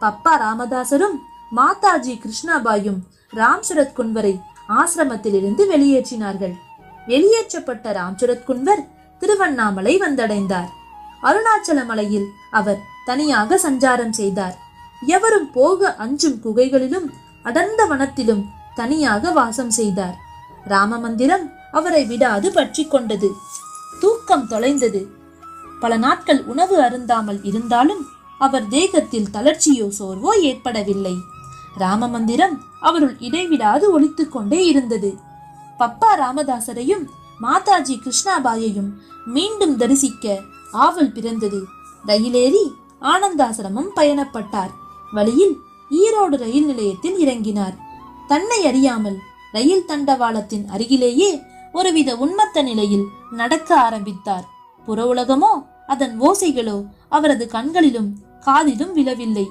பப்பா ராமதாசரும் மாதாஜி கிருஷ்ணாபாயும் ராம்சரத் குன்வரை ஆசிரமத்திலிருந்து வெளியேற்றினார்கள். வெளியேற்றப்பட்ட ராம்சரத் குன்வர் திருவண்ணாமலை வந்தடைந்தார். அருணாச்சல மலையில் அவர் தனியாக சஞ்சாரம் செய்தார். எவரும் போக அஞ்சும் குகைகளிலும் அடர்ந்த வனத்திலும் தனியாக வாசம் செய்தார். ராம மந்திரம் அவரை விடாது பற்றி கொண்டது. தூக்கம் தொலைந்தது. பல நாட்கள் உணவு அருந்தாமல் இருந்தாலும் அவர் தேகத்தில் தளர்ச்சியோ சோர்வோ ஏற்படவில்லை. ராம மந்திரம் அவருள் இடைவிடாது ஒலித்துக் கொண்டே இருந்தது. பப்பா ராமதாசரையும் மாதாஜி கிருஷ்ணாபாயையும் மீண்டும் தரிசிக்க ஆவல் பிறந்தது. ரயிலேறி ஆனந்தாசிரமம் பயணப்பட்டார். வழியில் ஈரோடு ரயில் நிலையத்தில் இறங்கினார். தன்னை அறியாமல் ரயில் தண்டவாளத்தின் அருகிலேயே ஒருவித உன்மத்த நிலையில் நடக்க ஆரம்பித்தார். புற உலகமோ அதன் ஓசைகளோ அவரது கண்களிலும் காதிலும் விழவில்லை.